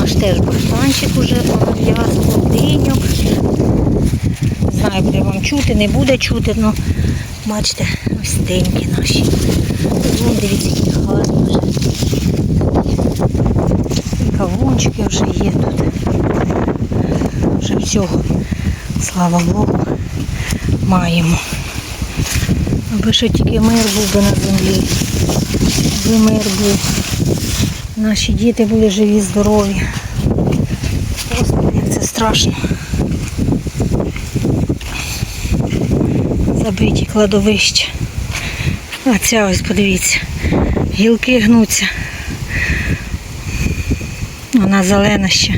наш теж баштанчик уже нав'яз, плодиньок. Знаю, буде вам чути, не буде чути, але бачите, ось деньки наші. Вон, дивіться, які гарні вже. І кавунчики вже є тут. Вже всього, слава Богу, маємо. Аби що тільки мир був би на землі. Аби мир був. Наші діти були живі, здорові. Господи, як це страшно. Забиті кладовища. А ця ось, подивіться, гілки гнуться. Вона зелена ще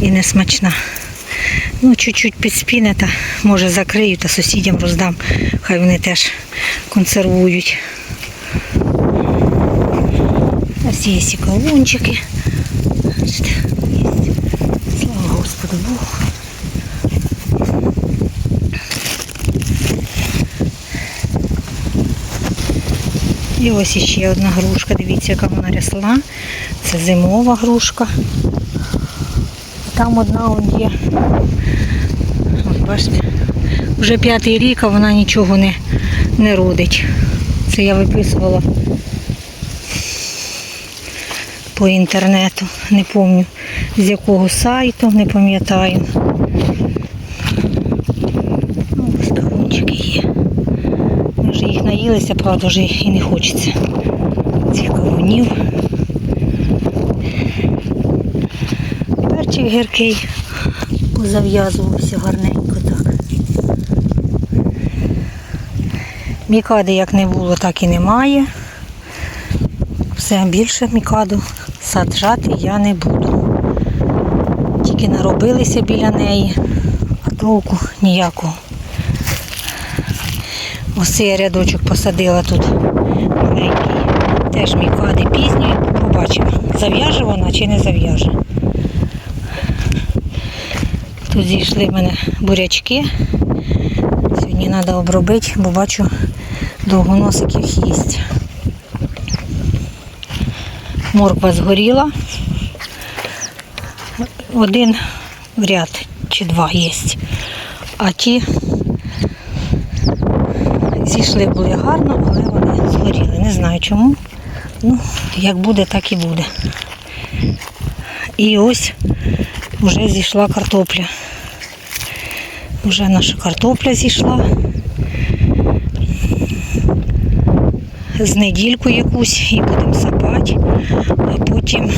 і не смачна. Ну, чуть-чуть підспіне та може закрию та сусідям роздам. Хай вони теж консервують. Ось є і є. Слава Господу Богу. І ось іще одна грушка. Дивіться, яка вона росла. Це зимова грушка. Там одна он є. От бачите, вже п'ятий рік, а вона нічого не, не родить. Це я виписувала по інтернету. Не пам'ятаю з якого сайту, не пам'ятаю. Ну, Ось кавунчики є. Ми вже їх наїлися, правда, вже і не хочеться цих кавунів. Перчик гіркий позав'язувався гарненько так. Мікади як не було, так і немає. Все більше мікаду саджати я не буду. Тільки наробилися біля неї, а толку ніякого. Ось я рядочок посадила тут маленький. Теж мікади пізньої. Побачимо, зав'яже вона чи не зав'яже. Тут зійшли в мене бурячки. Сьогодні треба обробити, бо бачу довгоносиків є. Морква згоріла. Один ряд чи два є. А ті зійшли були гарно, але вони згоріли. Не знаю чому. Ну, як буде, так і буде. І ось вже зійшла картопля. Вже наша картопля зійшла. З недільку якусь і будемо сапати, а потім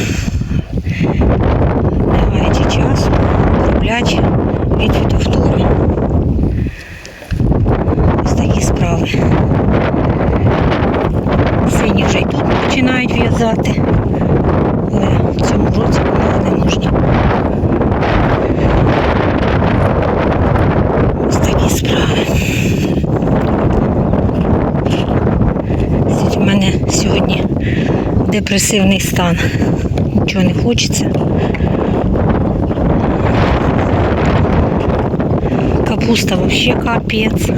не гаючи часу обробляти від фітофтори. Ось такі справи. Сині вже й тут починають в'язати, але в цьому році вони не нужні. Депресивний стан. Нічого не хочеться. Капуста взагалі капець.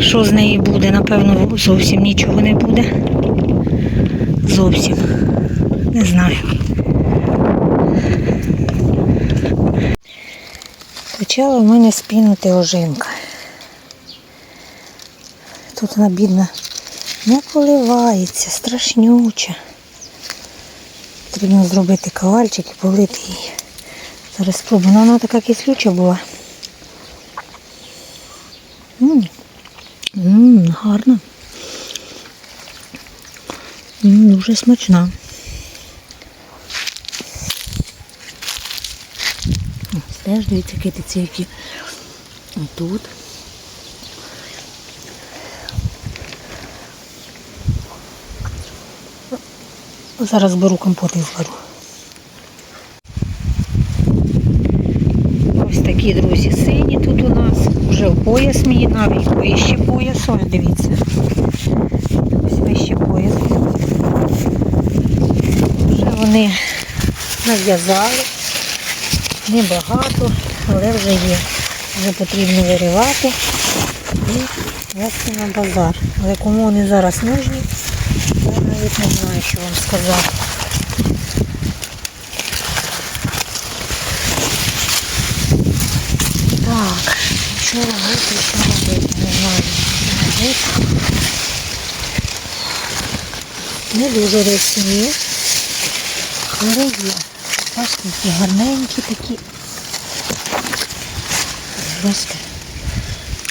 Що з неї буде? Напевно, зовсім нічого не буде. Зовсім. Не знаю. Почала в мене спінути ожинка. Тут вона бідна не поливається, страшнюча. Потрібно зробити ковальчик і полити її. Зараз спробую. Ну, Вона така кислюча була. М, м, гарна. М, дуже смачна. Теж дивіться, китиці які. Отут. Зараз беру компот і зварю. Ось такі, друзі, сині тут у нас. Вже пояс мій, навіть вище поясу. Ось дивіться. Ось вище пояс. Вже вони нав'язали. Небагато, але вже є. Вже потрібно виривати і вести на базар. Але кому вони зараз нужні, я навіть не знаю, що вам сказати. Так, що робити, що робити, не знаю. Не дуже речі, але є. Бачите, які гарненькі такі. Бачите,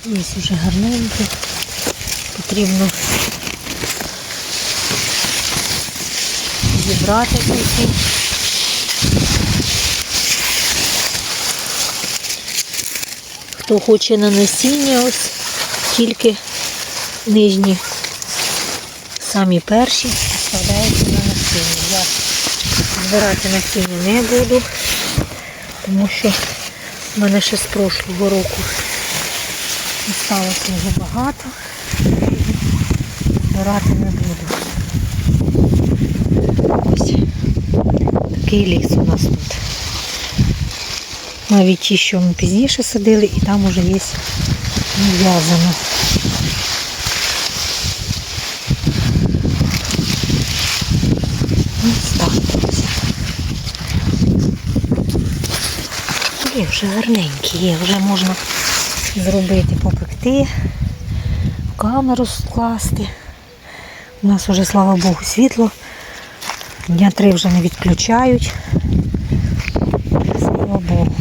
є вже гарненькі. Потрібно зібрати такі. Хто хоче на насіння, ось тільки нижні, самі перші вставляються на насіння. Я збирати насіння не буду, тому що в мене ще з прошлого року осталося вже багато. Збирати не буду. Ось такий ліс у нас тут. Навіть ті, що ми пізніше садили, і там уже є нав'язано. Ось так. Є вже гарненькі, є, вже можна зробити, попекти, камеру скласти. У нас вже, слава Богу, світло. Дня три вже не відключають. Слава Богу.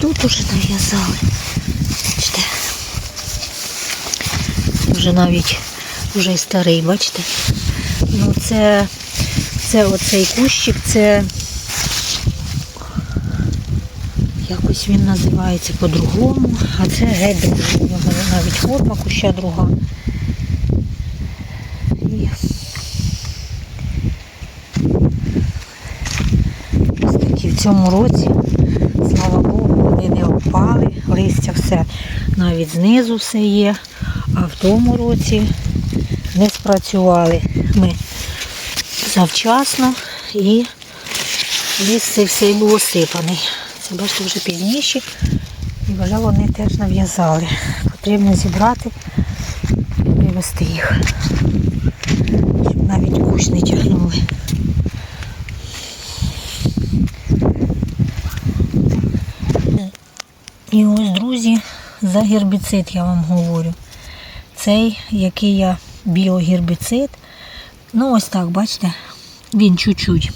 Тут уже нав'язали. Бачите. Вже навіть вже й старий, бачите? Ну це, це оцей кущик, це якось він називається по-другому, а це геть другий. У нього навіть форма куща друга. Ось такі в цьому році, слава Богу, вони не впали, листя все навіть знизу все є, а в тому році не спрацювали ми завчасно і ліс цей все був осипаний. Це бачите вже пізніше. І вже вони теж нав'язали. Потрібно зібрати і вивезти їх. Щоб навіть кущ не тягнули. І ось, друзі, за гербіцид я вам говорю. Цей, який я біогербіцид. Ну, ось так, бачите, він чуть-чуть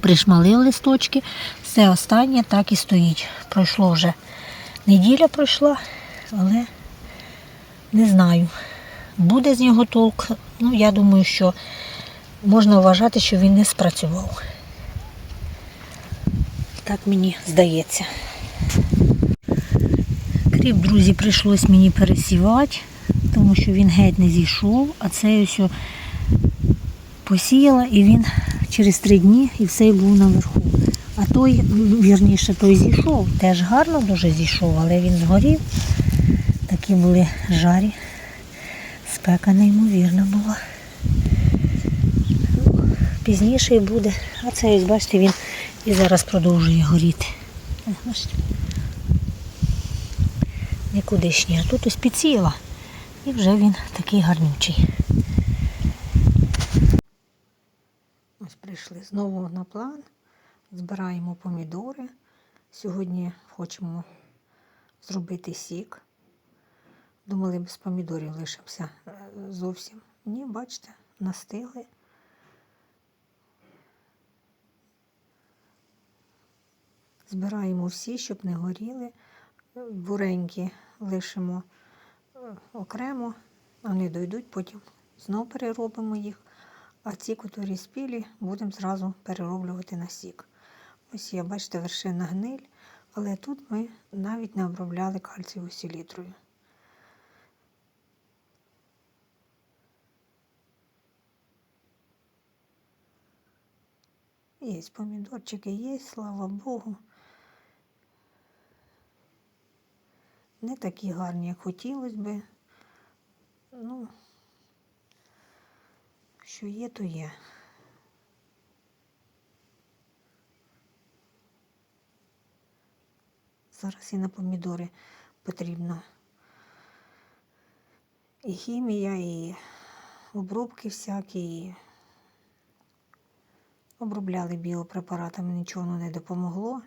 пришмалив листочки. Все останнє так і стоїть. Пройшло вже неділя пройшла, але не знаю. Буде з нього толк. Ну, я думаю, що можна вважати, що він не спрацював. Так мені здається. Кріп, друзі, прийшлось мені пересівати, тому що він геть не зійшов, а цей ось посіяла і він через три дні і все був наверху. А той, вірніше, той зійшов, теж гарно дуже зійшов, але він згорів. Такі були жарі. Спека неймовірна була. Пізніше і буде. А це ось, бачите, він і зараз продовжує горіти. Е, Бачите? Нікудишній. А тут ось підсіяла. І вже він такий гарнючий. Ось прийшли знову на план. Збираємо помідори. Сьогодні хочемо зробити сік. Думали, без помідорів лишимося е, зовсім. Ні, бачите, настигли. Збираємо всі, щоб не горіли. Буренькі лишимо е, окремо, вони дойдуть, потім знов переробимо їх. А ці, котрі спілі, будемо зразу перероблювати на сік. Ось є, бачите, вершина гниль, але тут ми навіть не обробляли кальцієвою селітрою. Є помідорчики, є, слава Богу. Не такі гарні, як хотілося би. Ну, що є, то є. Зараз і на помідори потрібно І хімія, і обробки всякі. І обробляли біопрепаратами, нічого не допомогло.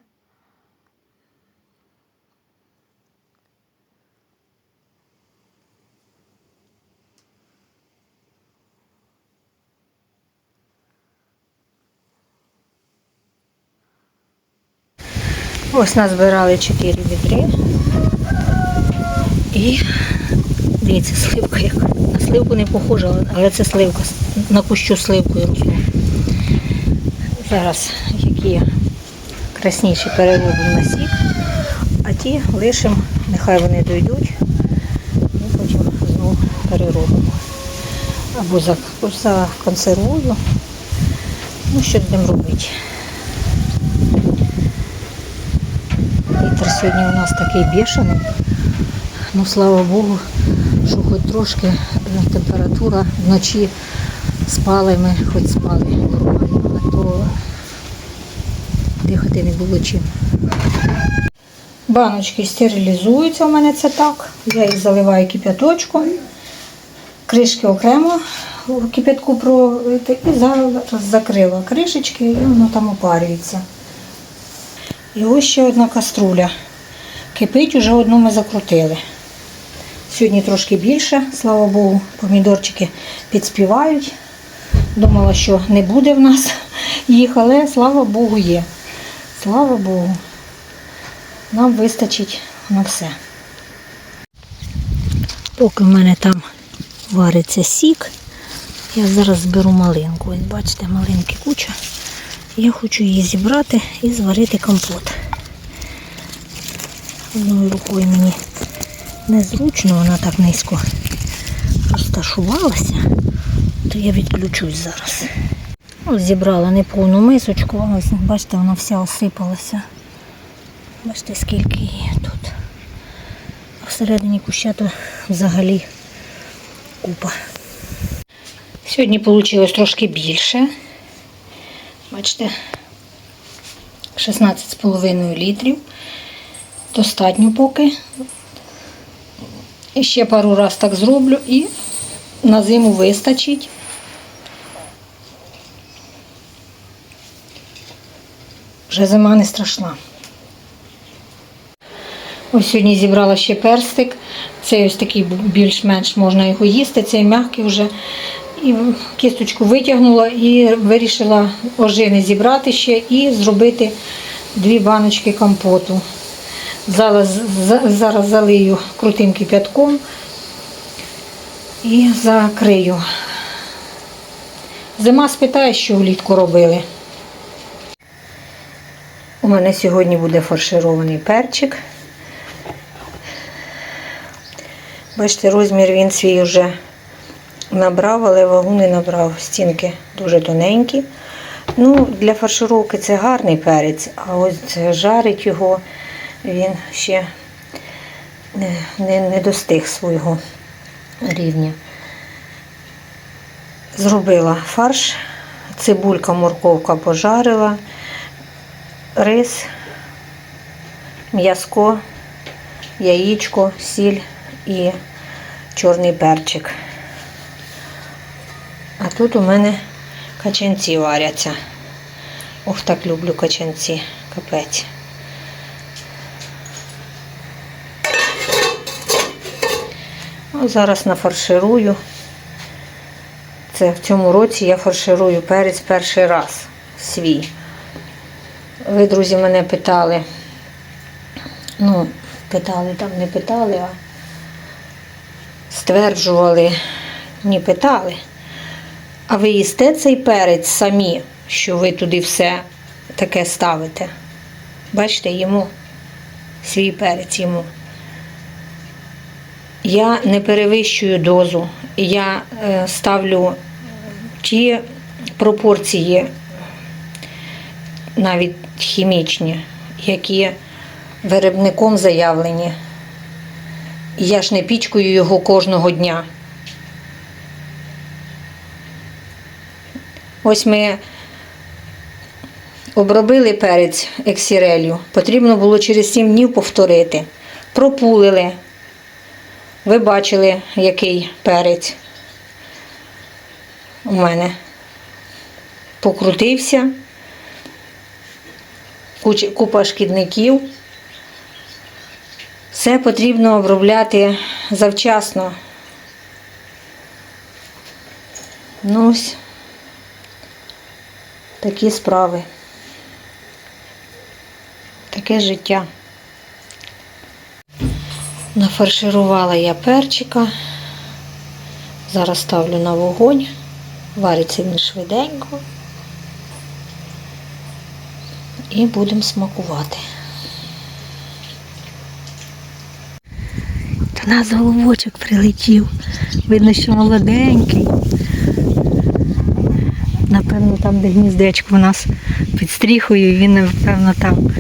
Ось назбирали 4 відри. І дивіться, сливка як. На сливку не похожа, але- це сливка. На кущу сливкою росла. Зараз які красніші переробимо на сік, а ті лишимо, нехай вони дойдуть і потім знову переробимо. Або законсервую. Ну, що будемо робити. Сьогодні у нас такий бешений. Ну, слава Богу, що хоч трошки е, температура вночі спали ми, хоч спали нормально, а то дихати не було чим. Баночки стерилізуються, у мене це так. Я їх заливаю кип'яточком. Кришки окремо у кип'ятку пролити і зараз закрила кришечки і воно там опарюється. І ось ще одна каструля. Кипить, уже одну ми закрутили. Сьогодні трошки більше, слава Богу, помідорчики підспівають. Думала, що не буде в нас їх, але слава Богу є. Слава Богу. Нам вистачить на все. Поки в мене там вариться сік, я зараз зберу малинку. Ось бачите, малинки куча. Я хочу її зібрати і зварити компот. Одною рукою мені незручно, вона так низько розташувалася, то я відключусь зараз. Ось зібрала неповну мисочку, ось бачите, вона вся осипалася. Бачите, скільки її тут. А всередині куща то взагалі купа. Сьогодні вийшло трошки більше. Бачите, 16,5 літрів. Достатньо поки. І ще пару раз так зроблю і на зиму вистачить. Вже зима не страшна. Ось сьогодні зібрала ще перстик. Цей ось такий більш-менш можна його їсти, цей м'який вже. І кісточку витягнула і вирішила ожини зібрати ще і зробити дві баночки компоту. Зараз, зараз залию крутим кип'ятком і закрию. Зима спитає, що влітку робили. У мене сьогодні буде фарширований перчик. Бачите, розмір він свій вже набрав, але вагу не набрав. Стінки дуже тоненькі. Ну, для фаршировки це гарний перець, а ось жарить його він ще не, не, не достиг свого рівня. Зробила фарш, цибулька, морковка пожарила, рис, м'язко, яєчко, сіль і чорний перчик. А тут у мене качанці варяться. Ох, так люблю качанці, капець. А зараз нафарширую. Це в цьому році я фарширую перець перший раз свій. Ви, друзі, мене питали, ну, питали, там не питали, а стверджували, не питали. А ви їсте цей перець самі, що ви туди все таке ставите? Бачите, йому свій перець йому. Я не перевищую дозу. Я е, ставлю ті пропорції, навіть хімічні, які виробником заявлені. Я ж не пічкую його кожного дня. Ось ми обробили перець ексірелью. Потрібно було через 7 днів повторити. Пропулили. Ви бачили, який перець у мене покрутився. Купа шкідників. Все потрібно обробляти завчасно. Ну ось такі справи. Таке життя. Нафарширувала я перчика. Зараз ставлю на вогонь. Вариться він швиденько. І будемо смакувати. До нас голубочок прилетів. Видно, що молоденький. Напевно, там, де гніздечко у нас під стріхою, він, напевно, там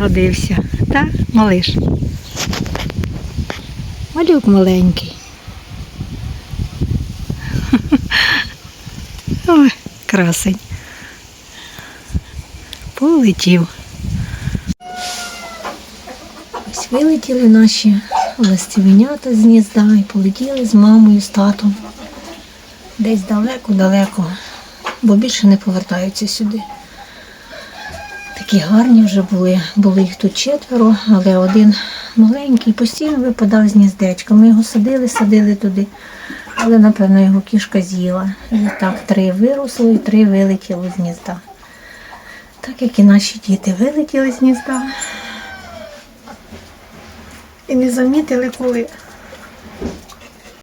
родився. Так, малиш? Малюк маленький. Ой, красень. Полетів. Ось вилетіли наші ластівенята з гнізда і полетіли з мамою, з татом. Десь далеко-далеко, бо більше не повертаються сюди. Такі гарні вже були. Були їх тут четверо, але один маленький постійно випадав з гніздечка. Ми його садили, садили туди, але напевно його кішка з'їла. І так три виросло і три вилетіло з гнізда. Так як і наші діти вилетіли з гнізда. І не замітили, коли